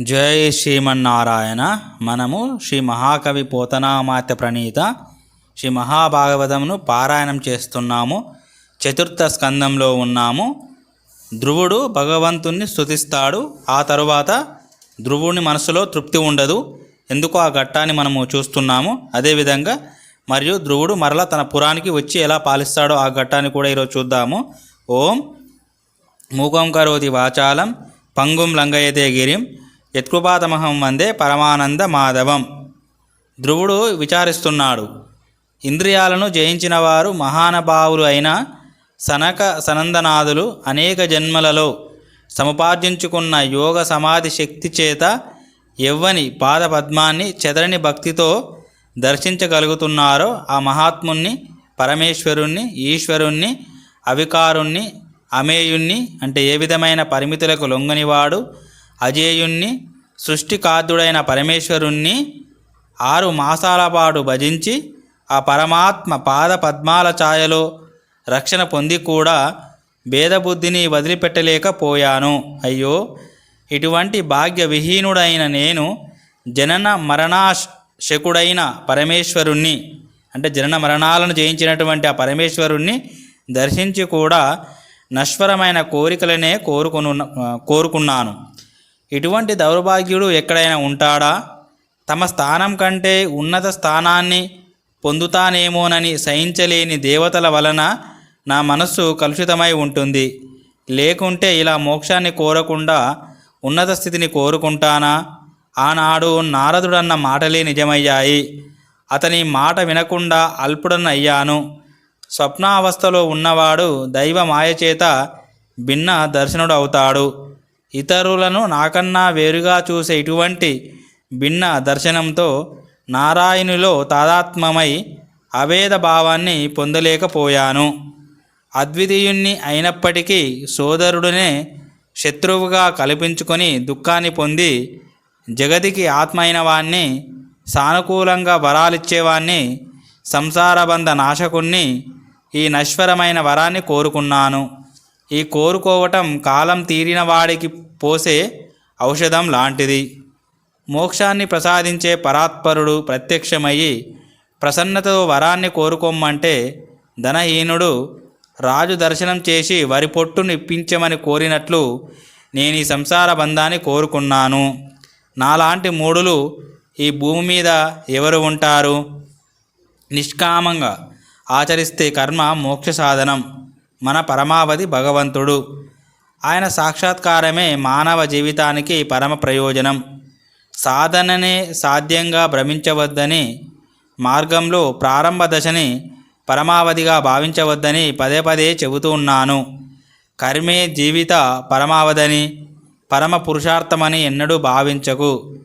జయ శ్రీమన్నారాయణ. మనము శ్రీ మహాకవి పోతనామాత్య ప్రణీత. శ్రీ మహాభాగవతమును పారాయణం చేస్తున్నాము. చతుర్థ స్కందంలో ఉన్నాము. ధ్రువుడు భగవంతుణ్ణి స్తుతిస్తాడు. ఆ తరువాత ధ్రువుని మనసులో తృప్తి ఉండదు. ఎందుకు ఆ ఘట్టాన్ని మనము చూస్తున్నాము. అదేవిధంగా మరియు ధ్రువుడు మరలా తన పురానికి వచ్చి ఎలా పాలిస్తాడో ఆ ఘట్టాన్ని కూడా ఈరోజు చూద్దాము. ఓం మూకం కరోతి వాచాలం పంగుం లంగయతే గిరిం యత్కృపాతమహం వందే పరమానంద మాధవం ధ్రువుడు విచారిస్తున్నాడు. ఇంద్రియాలను జయించిన వారు మహానుభావులు అయిన సనక సనందనాథులు అనేక జన్మలలో సముపార్జించుకున్న యోగ సమాధి శక్తి చేత ఎవ్వని పాదపద్మాన్ని చెదరని భక్తితో దర్శించగలుగుతున్నారో ఆ మహాత్ముణ్ణి పరమేశ్వరుణ్ణి ఈశ్వరుణ్ణి అవికారుణ్ణి అమేయుణ్ణి అంటే ఏ విధమైన పరిమితులకు లొంగనివాడు అజేయుణ్ణి సృష్టికార్దుడైన పరమేశ్వరుణ్ణి ఆరు మాసాల పాటు భజించి ఆ పరమాత్మ పాద పద్మాల ఛాయలో రక్షణ పొంది కూడా భేదబుద్ధిని వదిలిపెట్టలేకపోయాను. అయ్యో! ఇటువంటి భాగ్య విహీనుడైన నేను జనన మరణాశకుడైన పరమేశ్వరుణ్ణి అంటే జనన మరణాలను జయించినటువంటి ఆ పరమేశ్వరుణ్ణి దర్శించి కూడా నశ్వరమైన కోరికలనే కోరుకును కోరుకున్నాను. ఇటువంటి దౌర్భాగ్యుడు ఎక్కడైనా ఉంటాడా? తమ స్థానం కంటే ఉన్నత స్థానాన్ని పొందుతానేమోనని సహించలేని దేవతల వలన నా మనస్సు కలుషితమై ఉంటుంది. లేకుంటే ఇలా మోక్షాన్ని కోరకుండా ఉన్నత స్థితిని కోరుకుంటానా? ఆనాడు నారదుడన్న మాటలే నిజమయ్యాయి. అతని మాట వినకుండా అల్పుడన్న అయ్యాను స్వప్నావస్థలో ఉన్నవాడు దైవ మాయచేత భిన్న దర్శనుడు అవుతాడు ఇతరులను నాకన్నా వేరుగా చూసే ఇటువంటి భిన్న దర్శనంతో నారాయణులో తాదాత్మమై అభేద భావాన్ని పొందలేకపోయాను. అద్వితీయుణ్ణి అయినప్పటికీ సోదరుడినే శత్రువుగా కల్పించుకొని దుఃఖాన్ని పొంది జగతికి ఆత్మ అయిన వాణ్ణి సానుకూలంగా వరాలిచ్చేవాణ్ణి సంసారబంధ నాశకుణ్ణి ఈ నశ్వరమైన వరాన్ని కోరుకున్నాను. ఈ కోరుకోవటం కాలం తీరిన వాడికి పోసే ఔషధం లాంటిది. మోక్షాన్ని ప్రసాదించే పరాత్పరుడు ప్రత్యక్షమయ్యి ప్రసన్నతతో వరాన్ని కోరుకోమంటే ధనహీనుడు రాజు దర్శనం చేసి వరి పొట్టును ఇప్పించమని కోరినట్లు నేను ఈ సంసార బంధాన్ని కోరుకున్నాను. నాలాంటి మూడులు ఈ భూమి మీద ఎవరు ఉంటారు? నిష్కామంగా ఆచరిస్తే కర్మ మోక్ష సాధనం. మన పరమావధి భగవంతుడు. ఆయన సాక్షాత్కారమే మానవ జీవితానికి పరమ ప్రయోజనం. సాధననే సాధ్యంగా భ్రమించవద్దని మార్గంలో ప్రారంభ దశని పరమావధిగా భావించవద్దని పదే పదే చెబుతూ ఉన్నాను. కర్మే జీవిత పరమావధని పరమ పురుషార్థమని ఎన్నడూ భావించకు.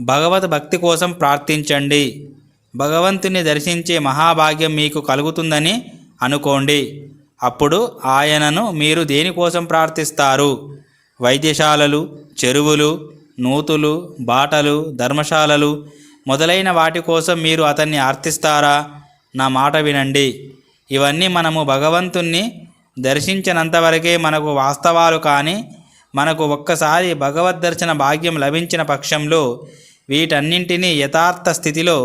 భగవత్ భక్తి కోసం ప్రార్థించండి. భగవంతుని దర్శించే మహాభాగ్యం మీకు కలుగుతుందని అనుకోండి. అప్పుడు ఆయనను మీరు దేనికోసం ప్రార్థిస్తారు? వైద్యశాలలు చెరువులు నూతులు బాటలు ధర్మశాలలు మొదలైన వాటి కోసం మీరు అతన్ని ఆర్తిస్తారా? నా మాట వినండి. ఇవన్నీ మనము భగవంతుణ్ణి దర్శించినంతవరకే మనకు వాస్తవాలు కానీ మనకు ఒక్కసారి భగవద్ దర్శన భాగ్యం లభించిన పక్షంలో వీటన్నింటినీ యథార్థ స్థితిలో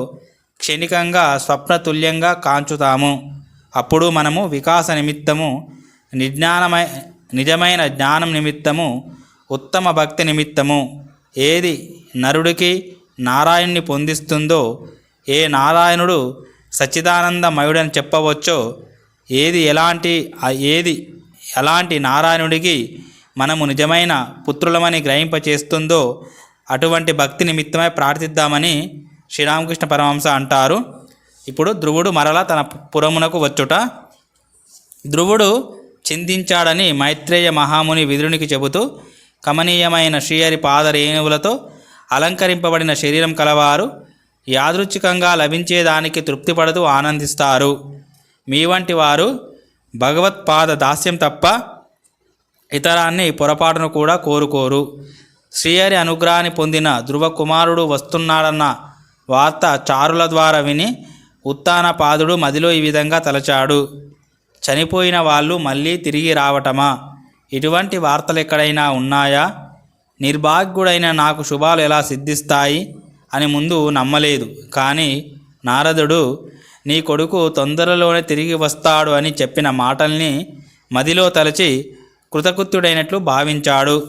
క్షణికంగా స్వప్నతుల్యంగా కాంచుతాము. అప్పుడు మనము వికాస నిమిత్తము నిజ్ఞానమై నిజమైన జ్ఞానం నిమిత్తము ఉత్తమ భక్తి నిమిత్తము. ఏది నరుడికి నారాయణ్ణి పొందిస్తుందో ఏ నారాయణుడు సచ్చిదానందమయుడని చెప్పవచ్చో ఏది ఎలాంటి ఏది ఎలాంటి నారాయణుడికి మనము నిజమైన పుత్రులమని గ్రహింపచేస్తుందో అటువంటి భక్తి నిమిత్తమై ప్రార్థిద్దామని శ్రీరామకృష్ణ పరమహంస అంటారు. ఇప్పుడు ధ్రువుడు మరలా తన పురమునకు వచ్చుట. ధ్రువుడు చింతించాడని మైత్రేయ మహాముని విదురునికి చెబుతూ కమనీయమైన శ్రీహరి పాదరేణువులతో అలంకరింపబడిన శరీరం కలవారు యాదృచ్ఛికంగా లభించేదానికి తృప్తిపడుతూ ఆనందిస్తారు. మీ వంటి వారు భగవత్పాద దాస్యం తప్ప ఇతరాన్ని పొరపాటును కూడా కోరుకోరు. శ్రీహరి అనుగ్రహాన్ని పొందిన ధ్రువ కుమారుడు వస్తున్నాడన్న వార్త చారుల ద్వారా విని ఉత్తానపాదుడు మదిలో ఈ విధంగా తలచాడు. చనిపోయిన వాళ్ళు మళ్ళీ తిరిగి రావటమా? ఇటువంటి వార్తలు ఎక్కడైనా ఉన్నాయా? నిర్భాగ్యుడైన నాకు శుభాలు ఎలా సిద్ధిస్తాయి? అని ముందు నమ్మలేదు. కానీ నారదుడు నీ కొడుకు తొందరలోనే తిరిగి వస్తాడు అని చెప్పిన మాటల్ని మదిలో తలచి కృతకృత్యుడైనట్లు భావించాడు.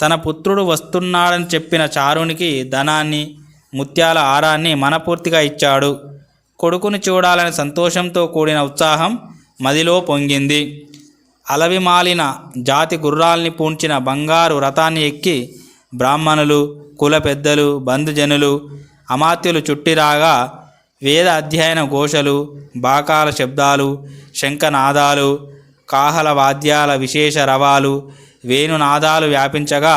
తన పుత్రుడు వస్తున్నాడని చెప్పిన చారునికి ధనాన్ని ముత్యాల ఆరాన్ని మనపూర్తిగా ఇచ్చాడు. కొడుకుని చూడాలని సంతోషంతో కూడిన ఉత్సాహం మదిలో పొంగింది. అలవిమాలిన జాతి గుర్రాల్ని పూడ్చిన బంగారు రథాన్ని ఎక్కి బ్రాహ్మణులు కుల పెద్దలు బంధుజనులు అమాత్యులు చుట్టిరాగా వేద అధ్యయన ఘోషలు బాకాల శబ్దాలు శంఖనాదాలు కాహల వాద్యాల విశేష రవాలు వేణునాదాలు వ్యాపించగా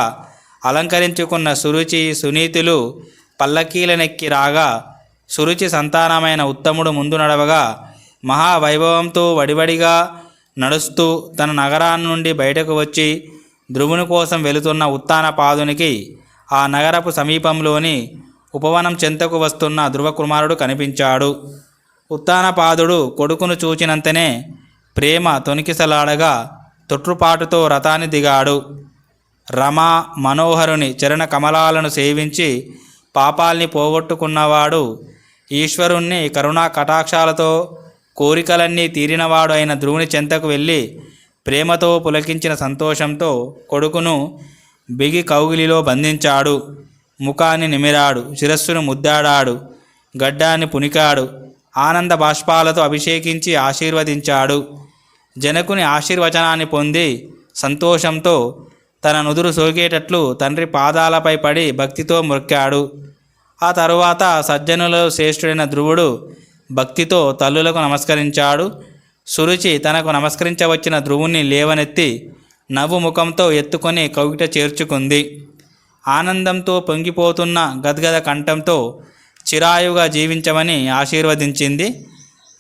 అలంకరించుకున్న సురుచి సునీతులు పల్లకీలనెక్కి రాగా సురుచి సంతానమైన ఉత్తముడు ముందు నడవగా మహావైభవంతో వడివడిగా నడుస్తూ తన నగరాన్ని నుండి బయటకు వచ్చి ధ్రువుని కోసం వెళుతున్న ఉత్తానపాదునికి ఆ నగరపు సమీపంలోని ఉపవనం చెంతకు వస్తున్న ధ్రువకుమారుడు కనిపించాడు. ఉత్తానపాదుడు కొడుకును చూచినంతనే ప్రేమ తొనికిసలాడగా తొట్రుపాటుతో రథాన్ని దిగాడు. రమా మనోహరుని చరణ కమలాలను సేవించి పాపాల్ని పోగొట్టుకున్నవాడు ఈశ్వరుణ్ణి కరుణా కటాక్షాలతో కోరికలన్నీ తీరినవాడు అయిన ధ్రువుని చెంతకు వెళ్ళి ప్రేమతో పులకించిన సంతోషంతో కొడుకును బిగి కౌగిలిలో బంధించాడు. ముఖాన్ని నిమిరాడు శిరస్సును ముద్దాడాడు గడ్డాన్ని పునికాడు ఆనంద బాష్పాలతో అభిషేకించి ఆశీర్వదించాడు. జనకుని ఆశీర్వచనాన్ని పొంది సంతోషంతో తన నుదురు సోకేటట్లు తండ్రి పాదాలపై పడి భక్తితో మొక్కాడు. ఆ తరువాత సజ్జనుల శ్రేష్ఠుడైన ధ్రువుడు భక్తితో తల్లులకు నమస్కరించాడు. సురుచి తనకు నమస్కరించవచ్చిన ధ్రువుణ్ణి లేవనెత్తి నవ్వు ముఖంతో ఎత్తుకొని కవిట చేర్చుకుంది. ఆనందంతో పొంగిపోతున్న గద్గద కంఠంతో చిరాయుగా జీవించమని ఆశీర్వదించింది.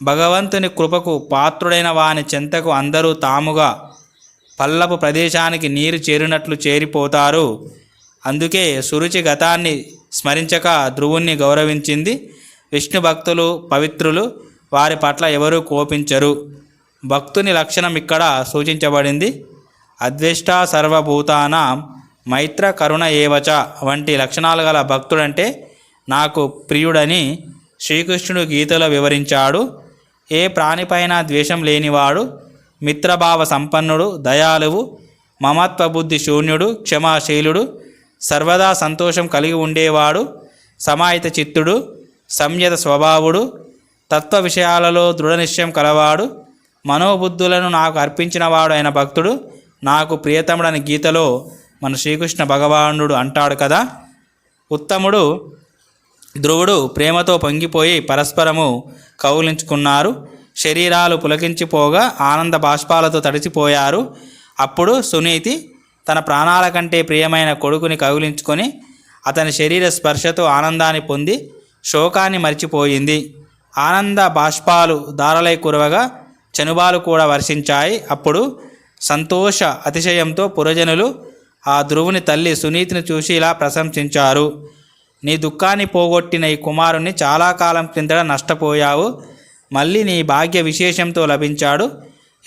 భగవంతుని కృపకు పాత్రుడైన వాని చెంతకు అందరూ తాముగా పల్లపు ప్రదేశానికి నీరు చేరినట్లు చేరిపోతారు. అందుకే సురుచి గతాన్ని స్మరించక ధ్రువుణ్ణి గౌరవించింది విష్ణు భక్తులు పవిత్రులు వారి పట్ల ఎవరూ కోపించరు. భక్తుని లక్షణం ఇక్కడ సూచించబడింది. అద్వేష్ట సర్వభూతాన మైత్ర కరుణ ఏవచ వంటి లక్షణాలు గల భక్తుడంటే నాకు ప్రియుడని శ్రీకృష్ణుడు గీతలో వివరించాడు. ఏ ప్రాణిపైన ద్వేషం లేనివాడు మిత్రభావ సంపన్నుడు దయాళువు మమత్వ బుద్ధి శూన్యుడు క్షమాశీలుడు సర్వదా సంతోషం కలిగి ఉండేవాడు సమాహిత చిత్తుడు సంయత స్వభావుడు తత్వ విషయాలలో దృఢ నిశ్చయం కలవాడు మనోబుద్ధులను నాకు అర్పించినవాడు అయిన భక్తుడు నాకు ప్రియతముడని గీతలో మన శ్రీకృష్ణ భగవానుడు అంటాడు కదా. ఉత్తముడు ధ్రువుడు ప్రేమతో పొంగిపోయి పరస్పరము కౌలించుకున్నారు శరీరాలు పులకించిపోగా ఆనంద బాష్పాలతో తడిసిపోయారు అప్పుడు సునీతి తన ప్రాణాల కంటే ప్రియమైన కొడుకుని కౌలించుకొని అతని శరీర స్పర్శతో ఆనందాన్ని పొంది శోకాన్ని మర్చిపోయింది. ఆనంద బాష్పాలు దారలై కురవగా చనుబాలు కూడా వర్షించాయి. అప్పుడు సంతోష అతిశయంతో పురజనులు ఆ ధ్రువుని తల్లి సునీతిని చూసి ఇలా ప్రశంసించారు. నీ దుఃఖాన్ని పోగొట్టిన ఈ కుమారుణ్ణి చాలా కాలం క్రిందట నష్టపోయావు. మళ్ళీ నీ భాగ్య విశేషంతో లభించాడు.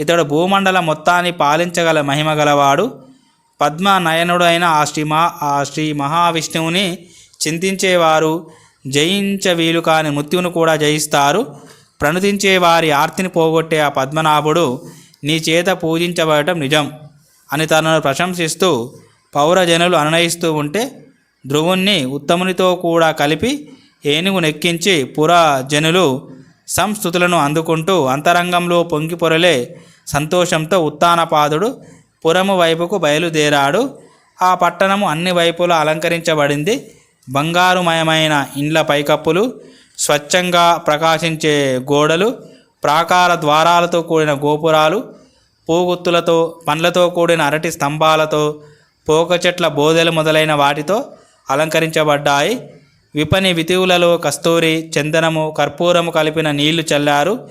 ఇతడు భూమండల మొత్తాన్ని పాలించగల మహిమ గలవాడు. పద్మ నయనుడైన ఆ శ్రీ మహా ఆ శ్రీ మహావిష్ణువుని చింతించేవారు జయించ వీలు కాని మృత్యువును కూడా జయిస్తారు. ప్రణుతించే వారి ఆర్తిని పోగొట్టే ఆ పద్మనాభుడు నీ చేత పూజించబడటం నిజం అని తనను ప్రశంసిస్తూ పౌరజనులు అనునయిస్తూ ఉంటే ధ్రువుణ్ణి ఉత్తమునితో కూడా కలిపి ఏనుగు నెక్కించి పురాజనులు సంస్థుతులను అందుకుంటూ అంతరంగంలో పొంగిపొరలే సంతోషంతో ఉత్తానపాదుడు పురము వైపుకు బయలుదేరాడు. ఆ పట్టణము అన్ని వైపులా అలంకరించబడింది. బంగారుమయమైన ఇండ్ల పైకప్పులు స్వచ్ఛంగా ప్రకాశించే గోడలు ప్రాకార ద్వారాలతో కూడిన గోపురాలు పూగుత్తులతో పండ్లతో కూడిన అరటి స్తంభాలతో పోక చెట్ల బోదెలు మొదలైన వాటితో అలంకరించబడ్డాయి. విపణి వితువులలో కస్తూరి చందనము కర్పూరము కలిపిన నీళ్ళు చల్లారు.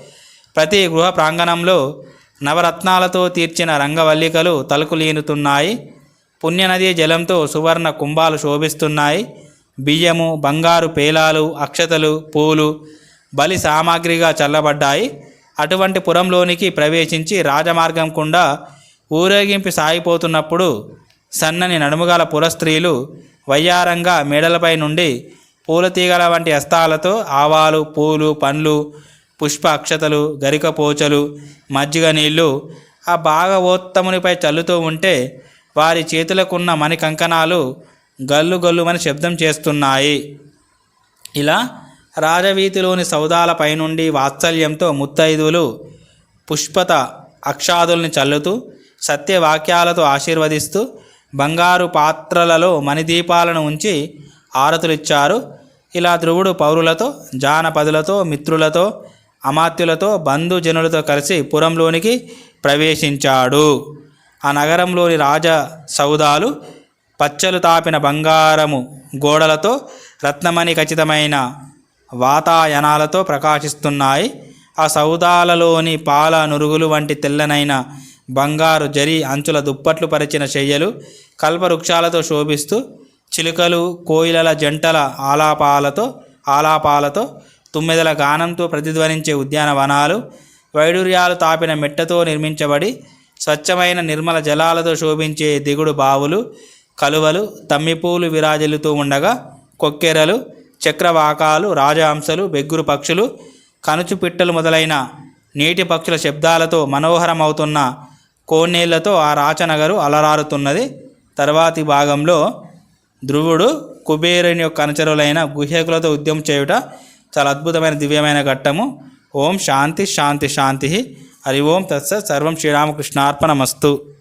ప్రతి గృహ ప్రాంగణంలో నవరత్నాలతో తీర్చిన రంగవల్లికలు తలుకులీనుతున్నాయి. పుణ్యనదీ జలంతో సువర్ణ కుంభాలు శోభిస్తున్నాయి. బియ్యము బంగారు పేలాలు అక్షతలు పూలు బలి సామాగ్రిగా చల్లబడ్డాయి. అటువంటి పురంలోనికి ప్రవేశించి రాజమార్గం గుండా ఊరేగింపు సాగిపోతున్నప్పుడు సన్నని నడుముగల పురస్త్రీలు వయ్యారంగా మేడలపై నుండి పూల తీగల వంటి హస్తాలతో ఆవాలు పూలు పండ్లు పుష్ప అక్షతలు గరిక పోచలు మజ్జిగ నీళ్ళు ఆ భాగవోత్తమునిపై చల్లుతూ ఉంటే వారి చేతులకున్న మణి కంకణాలు గల్లు గల్లుమని శబ్దం చేస్తున్నాయి. ఇలా రాజవీధిలోని సౌదాలపై నుండి వాత్సల్యంతో ముత్తైదువులు పుష్పత అక్షాదుల్ని చల్లుతూ సత్యవాక్యాలతో ఆశీర్వదిస్తూ బంగారు పాత్రలలో మణిదీపాలను ఉంచి ఆరతులిచ్చారు. ఇలా ధ్రువుడు పౌరులతో జానపదులతో మిత్రులతో అమాత్యులతో బంధుజనులతో కలిసి పురంలోనికి ప్రవేశించాడు. ఆ నగరంలోని రాజ సౌదాలు పచ్చలు తాపిన బంగారము గోడలతో రత్నమణి ఖచ్చితమైన వాతాయనాలతో ప్రకాశిస్తున్నాయి. ఆ సౌదాలలోని పాల నురుగులు వంటి తెల్లనైన బంగారు జరి అంచుల దుప్పట్లు పరిచిన శయ్యలు కల్పవృక్షాలతో శోభిస్తూ చిలుకలు కోయిలల జంటల ఆలాపాలతో ఆలాపాలతో తుమ్మెదల గానంతో ప్రతిధ్వనించే ఉద్యానవనాలు వైడూర్యాలు తాపిన మెట్టతో నిర్మించబడి స్వచ్ఛమైన నిర్మల జలాలతో శోభించే దిగుడు బావులు కలువలు తమ్మిపూలు విరాజిల్లుతూ ఉండగా కొక్కెరలు చక్రవాకాలు రాజహంసలు బెగ్గురు పక్షులు కనుచు పిట్టలు మొదలైన నీటి పక్షుల శబ్దాలతో మనోహరమవుతున్న కోనేళ్ళతో ఆ రాచనగరు అలరారుతున్నది. తర్వాతి భాగంలో ధ్రువుడు కుబేరుని యొక్క అనుచరులైన గుహేకులతో ఉద్యమం చేయుట చాలా అద్భుతమైన దివ్యమైన ఘట్టము. ఓం శాంతి శాంతి శాంతి. హరి ఓం తత్సత్. సర్వం శ్రీరామకృష్ణార్పణమస్తు.